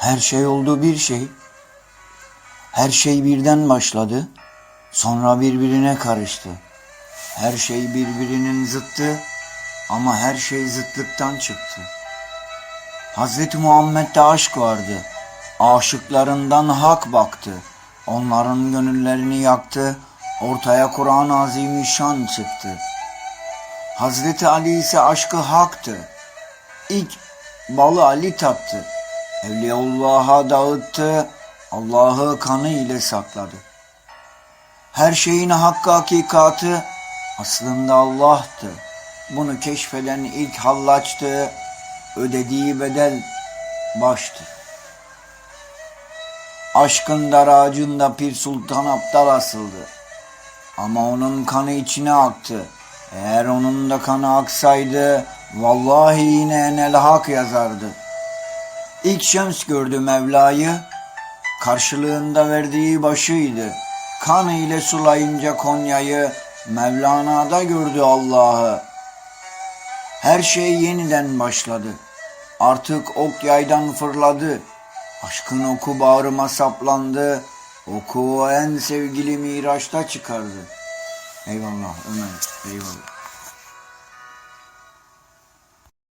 Her şey oldu bir şey. Her şey birden başladı. Sonra birbirine karıştı. Her şey birbirinin zıttı ama her şey zıtlıktan çıktı. Hazreti Muhammed'de aşk vardı. Aşıklarından hak baktı. Onların gönüllerini yaktı. Ortaya Kur'an-ı Azimüşşan çıktı. Hazreti Ali ise aşkı haktı. İlk balı Ali tattı. Evliyaullah'a dağıttı. Allah'ı kanı ile sakladı. Her şeyin hakkı hakikatı aslında Allah'tı. Bunu keşfeden ilk hallaçtı. Ödediği bedel baştı. Aşkın dar ağacında Pir Sultan Abdal asıldı. Ama onun kanı içine aktı. Eğer onun da kanı aksaydı vallahi yine enel hak yazardı. İlk şems gördü Mevla'yı, karşılığında verdiği başıydı. Kan ile sulayınca Konya'yı, Mevlana'da gördü Allah'ı. Her şey yeniden başladı. Artık ok yaydan fırladı. Aşkın oku bağrıma saplandı. Oku en sevgili Miraç'ta çıkardı. Eyvallah Ömer, eyvallah.